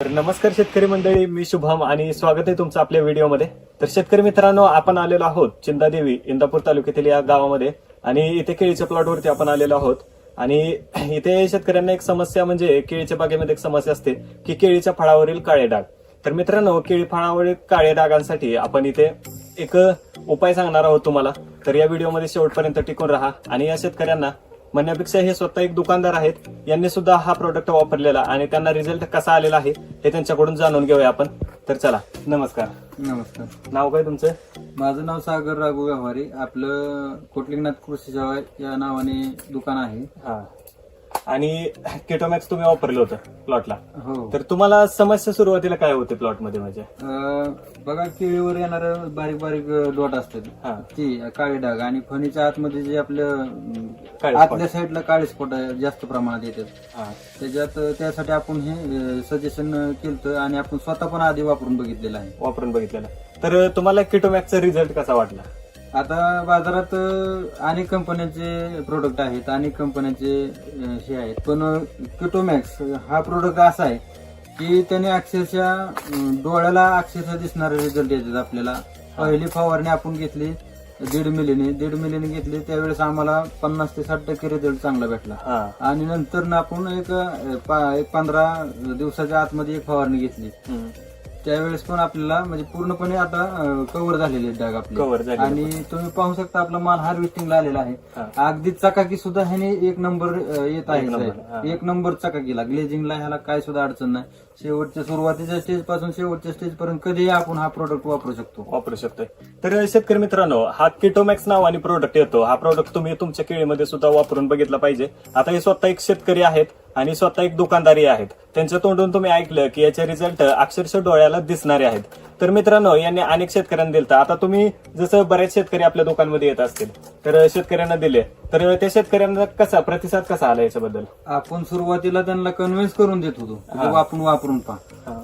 तर नमस्कार शेतकरी मंडळी मी शुभम आणि स्वागत आहे तुमचं आपल्या व्हिडिओमध्ये. तर शेतकरी मित्रांनो आपण आलेलो आहोत चिंदादेवी इंदापूर तालुक्यातील या गावामध्ये आणि इथे केळीच्या प्लॉटवरती आपण आलेलो आहोत. आणि इथे शेतकऱ्यांना एक समस्या म्हणजे केळीच्या बागेमध्ये एक समस्या असते की केळीच्या फळावरील काळे डाग. तर मित्रांनो केळी फळावरील काळे डागांसाठी आपण इथे एक उपाय सांगणार आहोत तुम्हाला. तर या व्हिडिओमध्ये शेवटपर्यंत टिकून राहा आणि या शेतकऱ्यांना म्हणण्यापेक्षा हे स्वतः एक दुकानदार आहेत. यांनी सुद्धा हा प्रोडक्ट वापरलेला आणि त्यांना रिझल्ट कसा आलेला आहे हे त्यांच्याकडून जाणून घेऊया आपण. तर चला नमस्कार. नमस्कार. नाव काय तुमचं? माझं नाव सागर राघू व्यवहारी. आपलं कोटलिंगनाथ कृषी सेवा या नावाने दुकान आहे. हा. आणि केटोमॅक्स तुम्ही वापरलं होतं प्लॉटला हो. तर तुम्हाला समस्या सुरुवातीला काय होते प्लॉटमध्ये म्हणजे? अं, बघा केळीवर येणार बारीक बारीक डॉट असतात. हा. ती काळे डाग आणि फणीच्या आतमध्ये जे आपलं अं, काळे spot. आतल्या साईडला काळे स्पॉट जास्त प्रमाणात येतात. हा. त्याच्यात त्यासाठी आपण हे सजेशन केलं आणि आपण स्वतः पण आधी वापरून बघितलेलं आहे. वापरून बघितलेलं. तर तुम्हाला किटोमॅक्सचा रिझल्ट कसा वाटला? आता बाजारात अं, अनेक कंपन्यांचे प्रोडक्ट आहेत अनेक कंपन्यांचे अं, हे आहेत. पण किटोमॅक्स हा प्रोडक्ट असा आहे की त्याने अक्षरशः अं, डोळ्याला अक्षरशः दिसणारे रिझल्ट येतात आपल्याला. पहिली फवारणी आपण घेतली दीड मिलीने. दीड मिलीने घेतली त्यावेळेस आम्हाला पन्नास ते साठ टक्के रिझल्ट चांगला भेटला. हा. आणि नंतर ना आपण एक अं, पा- एक पंधरा दिवसाच्या आतमध्ये एक फवारणी घेतली. हम्म. त्यावेळेस पण आपल्याला म्हणजे पूर्णपणे आता कव्हर झालेले आहेत डाग आपले. Cover झालेले. आणि तुम्ही पाहू शकता आपला माल हार्वेस्टिंगला आलेला आहे. अगदी चकाकी सुद्धा ह्याने एक नंबर येत आहे एक नंबर, साहेब. एक नंबर चकाकीला. ग्लेजिंगला ह्याला काय सुद्धा अडचण नाही. शेवटच्या सुरुवातीच्या स्टेजपासून शेवटच्या स्टेज पर्यंत कधीही आपण हा प्रोडक्ट वापरू शकतो. वापरू शकतोय. तर शेतकरी मित्रांनो हा किटोमॅक्स नावाने प्रोडक्ट येतो. हा प्रोडक्ट तुम्ही तुमच्या केळीमध्ये सुद्धा वापरून बघितला पाहिजे. आता हे स्वतः एक शेतकरी आहेत आणि स्वतः एक दुकानदारी आहेत. त्यांच्या तोंडून तुम्ही ऐकलं की याचे रिझल्ट अक्षरशः डोळ्याला दिसणारे आहेत. तर मित्रांनो यांनी अनेक शेतकऱ्यांना दिलं आता तुम्ही जसं बरेच शेतकरी आपल्या दुकानमध्ये येत असतील तर शेतकऱ्यांना दिले. तर त्या शेतकऱ्यांना कसा प्रतिसाद कसा आला याच्याबद्दल? आपण सुरुवातीला त्यांना कन्व्हिन्स करून देत होतो. की. बाबा आपण वापरून. पहा.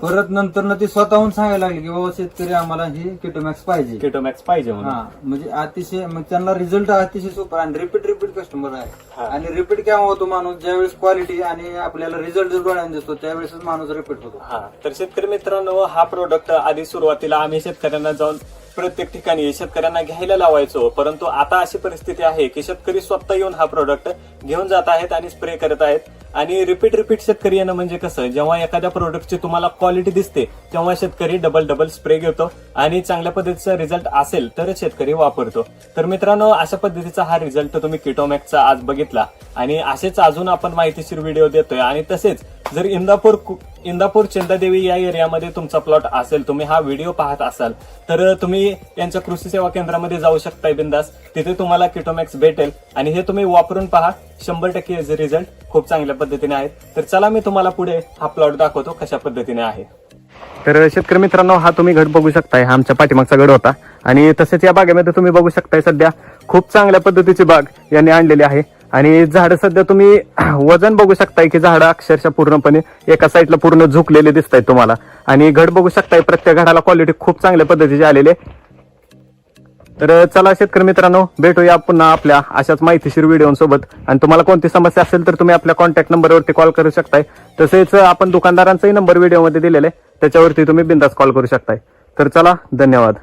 परत नंतर ना ते स्वतःहून सांगायला लागले की बाबा शेतकरी आम्हाला हे किटोमॅक्स पाहिजे. किटोमॅक्स पाहिजे म्हणून. हा म्हणजे अतिशय मग त्यांना रिझल्ट अतिशय सोपा आणि रिपीट रिपीट कस्टमर हा. आहे आणि रिपीट केव्हा होतो माणूस? ज्यावेळेस क्वालिटी आणि आपल्याला रिझल्ट जर डोळ्याने दिसतो त्यावेळेसच माणूस रिपीट होतो. हा तर शेतकरी मित्रांनो हा प्रोडक्ट आधी सुरुवातीला आम्ही शेतकऱ्यांना जाऊन प्रत्येक ठिकाणी शेतकऱ्यांना घ्यायला लावायचो. परंतु आता अशी परिस्थिती आहे की शेतकरी स्वतः येऊन हा प्रोडक्ट घेऊन जात आहेत आणि स्प्रे करत आहेत. आणि रिपीट रिपीट शेतकरी येणं म्हणजे कसं? जेव्हा एखाद्या प्रोडक्टची तुम्हाला क्वालिटी दिसते तेव्हा शेतकरी डबल डबल स्प्रे घेतो आणि चांगल्या पद्धतीचा रिझल्ट असेल तरच शेतकरी वापरतो. तर मित्रांनो अशा पद्धतीचा हा रिझल्ट तुम्ही किटोमॅकचा आज बघितला. आणि असेच अजून आपण माहितीशीर व्हिडिओ देतोय. आणि तसेच जर इंदापूर कु- इंदापूर चिंतादेवी या एरियामध्ये तुमचा प्लॉट असेल तुम्ही हा व्हिडिओ पाहत असाल तर तुम्ही यांच्या कृषी सेवा केंद्रामध्ये जाऊ शकताय बिंदास. तिथे तुम्हाला किटोमॅक्स भेटेल. आणि हे तुम्ही वापरून पहा शंभर टक्के रिझल्ट खूप चांगल्या पद्धतीने आहेत. तर चला मी तुम्हाला पुढे हा प्लॉट दाखवतो कशा पद्धतीने आहे. तर शेतकरी मित्रांनो हा तुम्ही गड बघू शकताय. हा आमच्या पाठीमागचा गड होता. आणि तसेच या बागेमध्ये तुम्ही बघू शकताय सध्या खूप चांगल्या पद्धतीची बाग यांनी आणलेली आहे. आणि झाड सध्या तुम्ही वजन बघू शकताय की झाडं अक्षरशः पूर्णपणे एका साईडला पूर्ण झुकलेले दिसत आहेत तुम्हाला. आणि घड बघू शकताय प्रत्येक घडाला क्वालिटी खूप चांगल्या पद्धतीची आलेली तर चला शेतकरी मित्रांनो भेटूया पुन्हा आपल्या अशाच माहितीशीर व्हिडिओसोबत. आणि तुम्हाला कोणती समस्या असेल तर तुम्ही आपल्या कॉन्टॅक्ट नंबरवरती कॉल करू शकताय. तसेच आपण दुकानदारांचाही नंबर व्हिडिओमध्ये दिलेला आहे. त्याच्यावरती तुम्ही बिंदास कॉल करू शकताय. तर चला धन्यवाद.